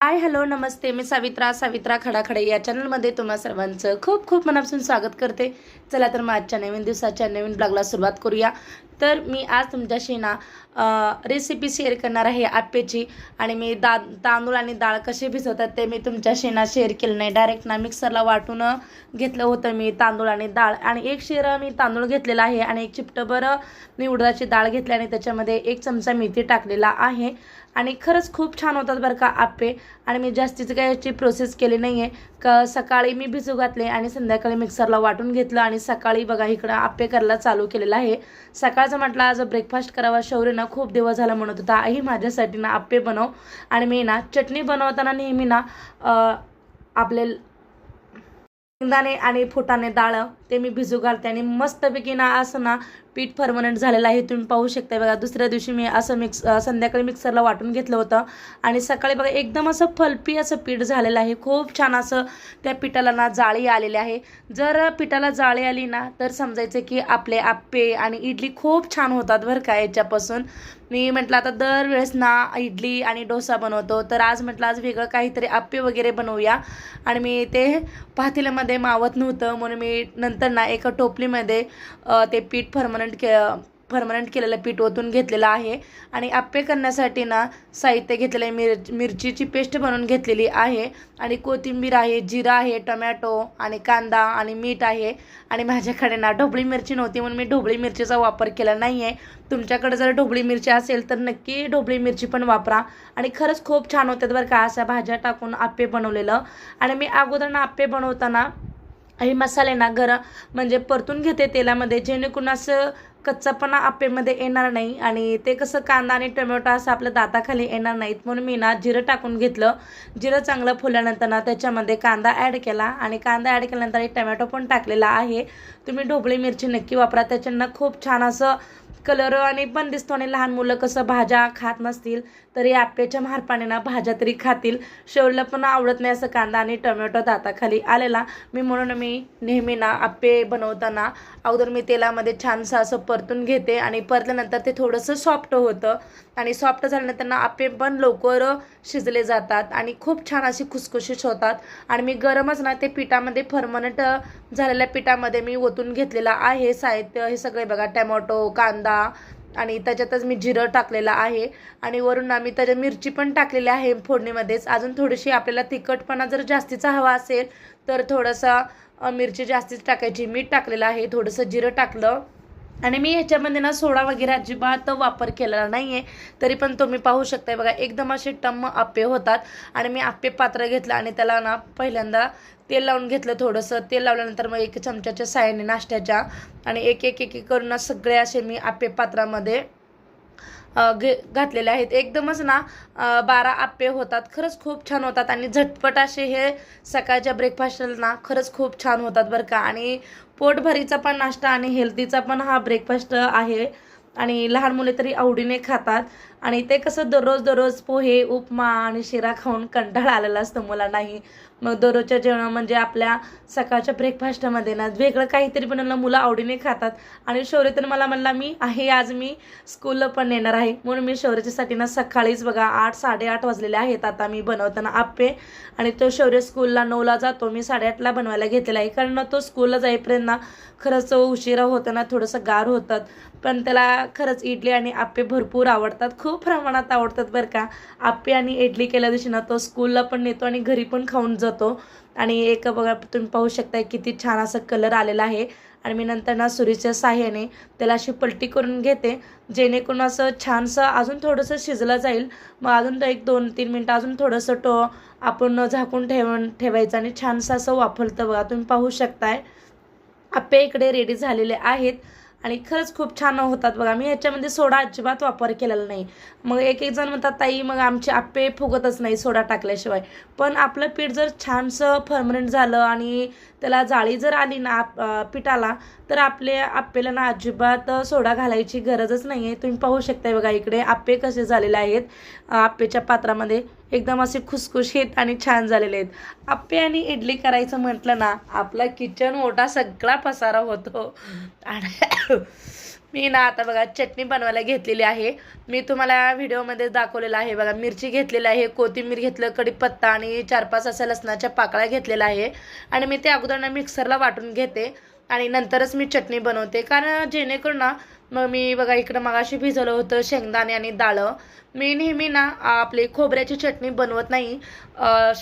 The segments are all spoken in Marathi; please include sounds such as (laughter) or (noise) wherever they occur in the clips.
हाय हॅलो नमस्ते. मी सावित्रा सावित्रा खडाखडे. या चॅनलमध्ये तुम्हा सर्वांचं खूप खूप मनापासून स्वागत करते. चला तर मग आजच्या नवीन दिवसाच्या नवीन ब्लॉगला सुरुवात करूया. तर मी आज तुमच्याशी ना रेसिपी शेअर करणार आहे आप्पेची आणि मी दा तांदूळ आणि डाळ कसे भिजवतात ते मी तुमच्याशी ना शेअर केलं नाही. डायरेक्ट ना मिक्सरला वाटून घेतलं होतं मी तांदूळ आणि डाळ. आणि एक शेर मी तांदूळ घेतलेला आहे आणि एक चिपटभर मी उडदाची डाळ घेतली आणि त्याच्यामध्ये एक चमचा मेथी टाकलेला आहे. आणि खरंच खूप छान होतात बरं का आप्पे. आणि मी जास्तीचं काय याची प्रोसेस केली नाही आहे का सकाळी मी भिजू घातले आणि संध्याकाळी मिक्सरला वाटून घेतलं. आणि सकाळी बघा इकडं आप्पे करायला चालू केलेलं आहे. सकाळ सकाळचं म्हटलं आज ब्रेकफास्ट करावा. शौर्य ना खूप दिवस झाला म्हणत होता. आई माझ्यासाठी ना आप्पे बनव. आणि मी ना चटणी बनवताना नेहमी ना आपले शेंगदाणे आणि फुटाणे डाळ ते मी भिजू घालते आणि मस्तपैकी ना असं ना पीठ परमनंट झालेलं आहे तुम्ही पाहू शकता बघा. दुसऱ्या दिवशी मी असं मिक्स संध्याकाळी मिक्सरला वाटून घेतलं होतं. आणि सकाळी बघा एकदम असं फलपी असं पीठ झालेलं आहे. खूप छान असं त्या पिठाला ना जाळी आलेली आहे. जर पिठाला जाळी आली ना तर समजायचं की आपले आप्पे आणि इडली खूप छान होतात बरं का याच्यापासून. मी म्हटलं आता दरवेळेस ना इडली आणि डोसा बनवतो तर आज म्हटलं आज वेगळं काहीतरी आप्पे वगैरे बनवूया. आणि मी ते पातेल्यामध्ये मावत नव्हतं म्हणून मी नंतर ना एका टोपलीमध्ये ते पीठ परमनंट के परमनंट केलेलं पीठ ओतून घेतलेलं आहे. आणि आप्पे करण्यासाठी ना साहित्य घेतलेलं आहे मिर मिरचीची पेस्ट बनवून घेतलेली आहे. आणि कोथिंबीर आहे जिरा आहे टोमॅटो आणि कांदा आणि मीठ आहे. आणि माझ्याकडे ना ढोबळी मिरची नव्हती म्हणून मी ढोबळी मिरचीचा वापर केला नाही आहे तुमच्याकडे जर ढोबळी मिरची असेल तर नक्की ढोबळी मिरची पण वापरा. आणि खरंच खूप छान होतात बरं का अशा भाज्या टाकून आप्पे बनवलेलं. आणि मी अगोदर ना आप्पे बनवताना हे मसाले ना गरम म्हणजे परतून घेते तेलामध्ये जेणेकरून असं कच्चापणा आप्पेमध्ये येणार नाही. आणि ते कसं कांदा आणि टोमॅटो असं आपल्या दाताखाली येणार नाहीत. म्हणून मी ना जिरं टाकून घेतलं. जिरं चांगलं फुलल्यानंतर ना त्याच्यामध्ये कांदा ॲड केला. आणि कांदा ॲड केल्यानंतर एक टोमॅटो पण टाकलेला आहे. तुम्ही ढोबळी मिरची नक्की वापरा. त्याच्यानं खूप छान असं कलर आणि पण दिसतो आणि लहान मुलं कसं भाज्या खात नसतील. तरी आप्याच्या मारपाने ना भाज्या तरी खातील. शेवटला पण आवडत नाही असं कांदा आणि टोमॅटो दाताखाली आलेला. मी म्हणून मी नेहमी ना आप्पे बनवताना अगोदर मी तेलामध्ये छानसं असं परतून घेते आणि परतल्यानंतर ते थोडंसं सॉफ्ट होतं. आणि सॉफ्ट झाल्यानंतर ना आप्पे पण लवकर शिजले जातात आणि खूप छान अशी खुसखुशीत होतात. आणि मी गरमच ना ते पिठामध्ये परमनंट झालेल्या पिठामध्ये मी ओतून घेतलेला आहे. साहित्य हे सगळे बघा टॅमॅटो कांदा आणि त्याच्यातच मी जिरं टाकलेलं आहे. आणि वरून आम्ही त्याच्यात मिरची पण टाकलेली आहे फोडणीमध्येच. अजून थोडीशी आपल्याला तिखटपणा जर जास्तीचा हवा असेल तर थोडंसं मिरची जास्तीच टाकायची. मीठ टाकलेलं आहे. थोडंसं जिरं टाकलं. आणि मी ह्याच्यामध्ये ना सोडा वगैरे अजिबात वापर केलेला नाही आहे तरी पण तुम्ही पाहू शकताय बघा एकदम असे टम्म आप्पे होतात. आणि मी आप्पे पात्र घेतलं आणि त्याला ना पहिल्यांदा तेल लावून घेतलं थोडंसं. तेल लावल्यानंतर मग एक चमच्याच्या साह्याने नाश्त्याच्या आणि एक एक एक करून ना सगळे असे मी आप्पे पात्रामध्ये घे घातलेले आहेत. एकदमच ना बारा आप्पे होतात. खरंच खूप छान होतात. आणि झटपट असे हे सकाळच्या ब्रेकफास्टला ना खरंच खूप छान होतात बरं का. आणि पोटभरीचा पण नाश्ता आणि हेल्दीचा पण हा ब्रेकफास्ट आहे. आणि लहान मुले तरी आवडीने खातात. आणि ते कसं दररोज दररोज पोहे उपमा आणि शिरा खाऊन कंटाळा आलेला असतो मुलांनाही. मग दररोजच्या जेवण म्हणजे आपल्या सकाळच्या ब्रेकफास्टमध्ये ना वेगळं काहीतरी बनवलं मुलं आवडीने खातात. आणि शौर्य तर मला म्हणला मी आहे आज मी स्कूलला पण येणार आहे. म्हणून मी शौर्याच्यासाठी ना सकाळीच बघा आठ साडेआठ वाजलेले आहेत. आता मी बनवताना आप्पे आणि तो शौर्य स्कूलला नऊला जातो. मी साडेआठला बनवायला घेतलेला आहे. कारण तो स्कूलला जाईपर्यंत ना खरंच उशिरा होतं ना थोडंसं गार होतात. पण त्याला खरंच इडली आणि आप्पे भरपूर आवडतात. खूप खूप प्रमाणात आवडतात बरं का. आप्पे आणि इडली केल्या दिवशी ना तो स्कूलला पण नेतो आणि घरी पण खाऊन जातो. आणि एक बघा तुम्ही पाहू शकताय किती छान असं कलर आलेला आहे. आणि मी नंतर ना सुरीच्या साह्याने त्याला अशी पलटी करून घेते जेणेकरून असं छानसं अजून थोडंसं शिजलं जाईल. मग अजून एक दोन तीन मिनटं अजून थोडंसं टो आपण झाकून ठेव ठेवायचं आणि छानसं असं वाफलतं बघा तुम्ही पाहू शकताय. आप्पे इकडे रेडी झालेले आहेत. आणि खरंच खूप छान होतात बघा. मी ह्याच्यामध्ये सोडा अजिबात वापर केलेला नाही. मग एक एक जण म्हणतात ताई मग आमचे आप्पे फुगतच नाही सोडा टाकल्याशिवाय. पण आपलं पीठ जर छानसं फर्मनंट झालं आणि त्याला जाळी जर आली ना आप- पिठाला तर आपले आप्पेला ना अजिबात सोडा घालायची गरजच नाही आहे तुम्ही पाहू शकताय बघा इकडे आप्पे कसे झालेले आहेत आप्पेच्या पात्रामध्ये. एकदम असे खुसखुशीत आणि छान झालेले आहेत. आप्पे आणि इडली करायचं म्हटलं ना आपला किचन मोठा सगळा पसारा होतो. आणि (coughs) मी ना आता बघा चटणी बनवायला घेतलेली आहे. मी तुम्हाला व्हिडिओमध्ये दाखवलेलं आहे बघा मिरची घेतलेली आहे कोथिंबीर घेतलं कढीपत्ता आणि चार पाच अशा लसणाच्या पाकळ्या घेतलेल्या आहे. आणि मी ते अगोदर ना मिक्सरला वाटून घेते आणि नंतरच मी चटणी बनवते. कारण जेणेकरून ना मग मी बघा इकडं मगाशी भिजवलं होतं शेंगदाणे आणि डाळं. मी नेहमी ना आपली खोबऱ्याची चटणी बनवत नाही.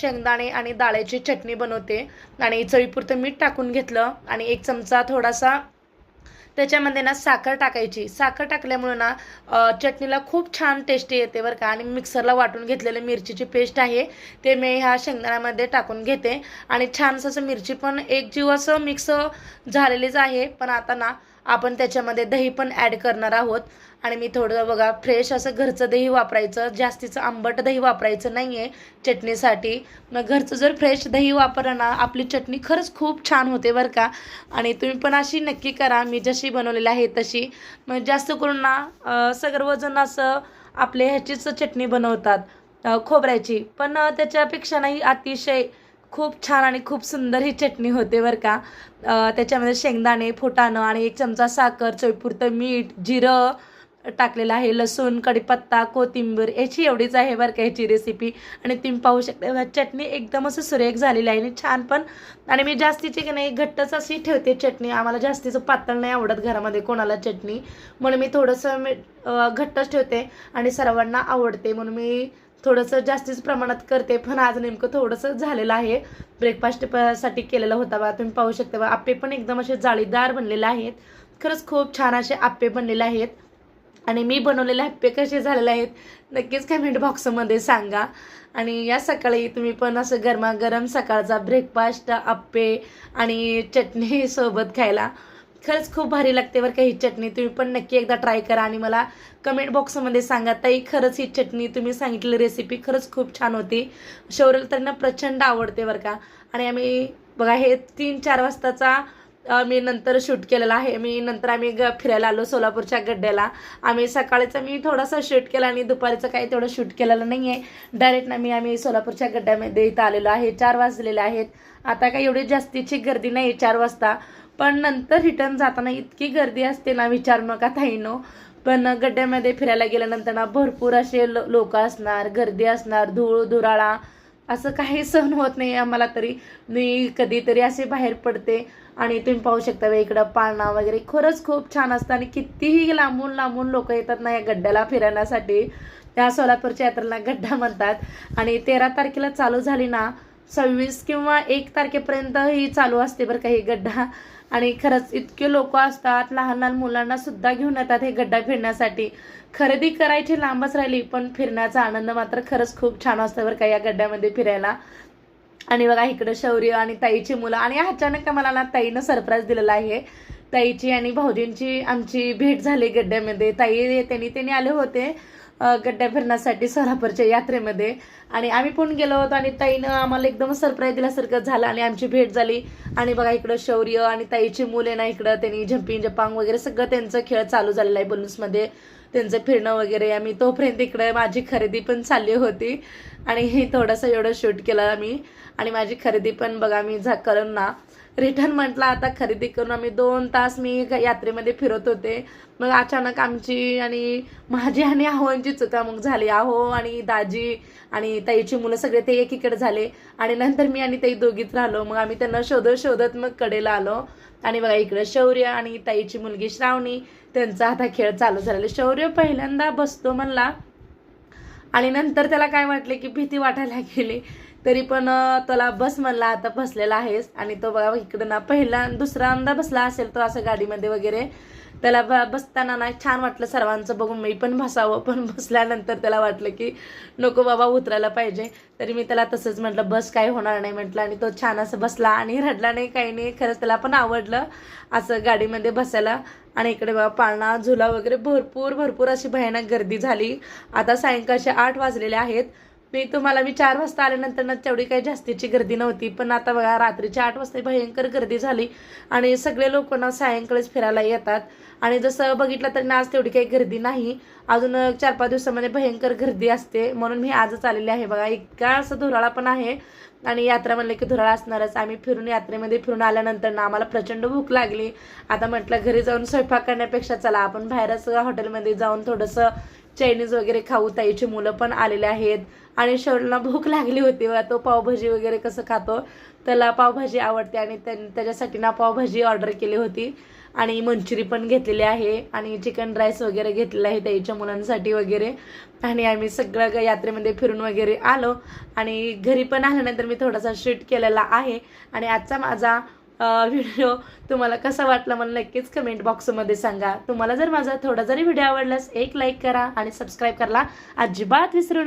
शेंगदाणे आणि डाळ्याची चटणी बनवते. आणि चवीपुरतं मीठ टाकून घेतलं आणि एक चमचा थोडासा त्याच्यामध्ये ना साखर टाकायची. साखर टाकल्यामुळे ना चटणीला खूप छान टेस्टी येते बरं का. आणि मिक्सरला वाटून घेतलेली मिरचीची पेस्ट आहे ते मी ह्या शेंगदाण्यामध्ये टाकून घेते. आणि छान असं मिरची पण एक जीव असं मिक्स झालेलीच आहे. पण आता ना आपण त्याच्यामध्ये दही पण ॲड करणार आहोत. आणि मी थोडं बघा फ्रेश असं घरचं दही वापरायचं जास्तीचं आंबट दही वापरायचं नाही आहे चटणीसाठी. मग घरचं जर फ्रेश दही वापरलं ना आपली चटणी खरंच खूप छान होते बरं का. आणि तुम्ही पण अशी नक्की करा मी जशी बनवलेली आहे तशी. मग जास्त करून ना सर्वजण असं आपले ह्याचीच चटणी बनवतात खोबऱ्याची. पण त्याच्यापेक्षा नाही अतिशय खूप छान आणि खूप सुंदर ही चटणी होते बरं का. त्याच्यामध्ये शेंगदाणे फुटाणं आणि एक चमचा साखर चवीपुरतं मीठ जिरं टाकलेलं आहे लसूण कढीपत्ता कोथिंबीर याची एवढीच आहे बरं का ह्याची रेसिपी आणि तुम्ही पाहू शकता चटणी एकदम असं सुरेख झालेली आहे आणि छान पण. आणि मी जास्तीची की नाही घट्टच अशी ठेवते चटणी. आम्हाला जास्तीचं पातळ नाही आवडत घरामध्ये कोणाला चटणी. म्हणून मी थोडंसं मी घट्टच ठेवते आणि सर्वांना आवडते. म्हणून मी थोडंसं जास्तीच प्रमाणात करते पण आज नेमकं थोडंसं झालेलं आहे. ब्रेकफास्टसाठी केलेलं होता बा तुम्ही पाहू शकता बा. आप्पे पण एकदम असे जाळीदार बनलेले आहेत. खरंच खूप छान असे आप्पे बनलेले आहेत. आणि मी बनवलेले आप्पे कसे झालेले आहेत नक्कीच कमेंट बॉक्समध्ये सांगा. आणि या सकाळी तुम्ही पण असं गरमागरम सकाळचा ब्रेकफास्ट आप्पे आणि चटणी (laughs) सोबत खायला. खरंच खूप भारी लागते बरं का ही चटणी. तुम्ही पण नक्की एकदा ट्राय करा आणि मला कमेंट बॉक्समध्ये सांगा. ताई खरंच ही चटणी तुम्ही सांगितलेली रेसिपी खरंच खूप छान होती. शौर्यला त्यांना प्रचंड आवडते बरं का. आणि आम्ही बघा हे तीन चार वाजताचा मी नंतर शूट केलेला आहे. मी नंतर आम्ही ग फिरायला आलो सोलापूरच्या गड्ड्याला. आम्ही सकाळचं मी थोडासा शूट केला आणि दुपारीचं काही तेवढं शूट केलेलं नाही आहे डायरेक्ट ना मी आम्ही सोलापूरच्या गड्ड्यामध्ये इथं आलेलो आहे. चार वाजलेले आहेत. आता काही एवढी जास्तीची गर्दी नाही आहे चार वाजता. पण नंतर रिटर्न जाताना इतकी गर्दी असते ना विचार नका ताईनो. पण गड्ड्यामध्ये फिरायला गेल्यानंतर ना भरपूर असे लोक असणार गर्दी असणार धूळ धुराळा असं काही सहन होत नाही आम्हाला तरी. मी कधीतरी असे बाहेर पडते आणि तुम्ही पाहू शकता बा इकडं पाळणा वगैरे. खरंच खूप छान असतं आणि कितीही लांबून लांबून लोक येतात ना या गड्ड्याला फिरण्यासाठी. त्या सोलापूरच्या यात्रेला गड्डा म्हणतात. आणि तेरा तारखेला चालू झाली ना सव्वीस किंवा एक तारखेपर्यंत ही चालू असते बरं काही गड्डा. आणि खरंच इतके लोक असतात लहान लहान मुलांना सुद्धा घेऊन येतात हे गड्डा फिरण्यासाठी. खरेदी करायची लांबच राहिली पण फिरण्याचा आनंद मात्र खरंच खूप छान असतं बरं का या गड्ड्यामध्ये फिरायला. आणि बघा इकडं शौर्य आणि ताईची मुलं आणि अचानक मला ना ताईनं सरप्राईज दिलेला आहे. ताईची आणि भाऊजींची आमची भेट झाली गड्ड्यामध्ये. ताई त्यांनी त्यांनी आले होते. गड्ड्या फिरण्यासाठी सोलापूरच्या यात्रेमध्ये. आणि आम्ही पण गेलो होतो आणि ताईनं आम्हाला एकदम सरप्राईज दिल्यासारखं झालं आणि आमची भेट झाली. आणि बघा इकडं शौर्य आणि ताईची मुले ना इकडं त्यांनी झंपिंग जपांग वगैरे सगळं त्यांचं खेळ चालू झालेला आहे बलून्समध्ये. त्यांचं फिरणं वगैरे आम्ही तोपर्यंत इकडे माझी खरेदी पण चालली होती. आणि हे थोडंसं एवढं शूट केलं आम्ही. आणि माझी खरेदी पण बघा मी झा करून ना रिटर्न म्हटलं आता खरेदी करून आम्ही दोन तास मी यात्रेमध्ये फिरत होते. मग अचानक आमची आणि माझी आणि आहोंची चुका मग झाली. आहो आणि दाजी आणि ताईची मुलं सगळे ते एकीकडे झाले. आणि नंतर मी आणि ताई दोघीच राहिलो. मग आम्ही त्यांना शोधत शोधत मग कडेला आलो. आणि बघा इकडं शौर्य आणि ताईची मुलगी श्रावणी त्यांचा आता खेळ चालू झालेला. शौर्य पहिल्यांदा बसतो म्हणला. आणि नंतर त्याला काय वाटले की भीती वाटायला गेली तरी पण त्याला बस म्हणला आता बसलेला आहेस. आणि तो बघा इकडं ना पहिला दुसऱ्यांदा बसला असेल तो असं गाडीमध्ये वगैरे. त्याला ब- बसताना ना छान वाटलं सर्वांचं बघून. मी पण बसावं पण बसल्यानंतर त्याला वाटलं की नको बाबा उतरायला पाहिजे. तरी मी त्याला तसंच म्हटलं बस काय होणार नाही म्हटलं. आणि तो छान असं बसला आणि रडला नाही काही नाही. खरंच त्याला पण आवडलं असं गाडीमध्ये बसायला. आणि इकडे बाबा पाळणा झुला वगैरे भरपूर भरपूर अशी भयानक गर्दी झाली. आता सायंकाळचे आठ वाजलेले आहेत. मी तुम्हाला मी चार वाजता आल्यानंतर ना तेवढी काही जास्तीची गर्दी नव्हती पण आता बघा रात्रीच्या आठ वाजता भयंकर गर्दी झाली आणि सगळे लोक ना सायंकाळीच फिरायला येतात. आणि जसं बघितलं तर ना आज तेवढी काही गर्दी नाही. अजून चार पाच दिवसामध्ये भयंकर गर्दी असते. म्हणून मी आजच आलेले आहे. बघा इतका असं धुराळा पण आहे आणि यात्रा म्हणलं की धुराळा असणारच. आम्ही फिरून यात्रेमध्ये फिरून आल्यानंतर ना आम्हाला प्रचंड भूक लागली. आता म्हटलं घरी जाऊन स्वयंपाक करण्यापेक्षा चला आपण बाहेरच हॉटेलमध्ये जाऊन थोडंसं चायनीज वगैरे खाऊ ताईची मुलं पण आलेले आहेत. आणि शौर्यला भूक लागली होती व तो पावभाजी वगैरे कसं खातो. त्याला पावभाजी आवडते आणि त्यां- त्याच्यासाठी ना पावभाजी ऑर्डर केली होती. आणि मंचुरी पण घेतलेली आहे. आणि चिकन राईस वगैरे घेतलेलं आहे त्याच्या मुलांसाठी वगैरे. आणि आम्ही सगळं यात्रेमध्ये फिरून वगैरे आलो. आणि घरी पण आल्यानंतर मी थोडासा शूट केलेला आहे. आणि आजचा माझा व्हिडिओ तुम्हाला कसा वाटला मला नक्कीच कमेंट बॉक्समध्ये सांगा. तुम्हाला जर माझा थोडा जरी व्हिडिओ आवडलास एक लाईक करा आणि सबस्क्राईब करायला अजिबात विसरू नका.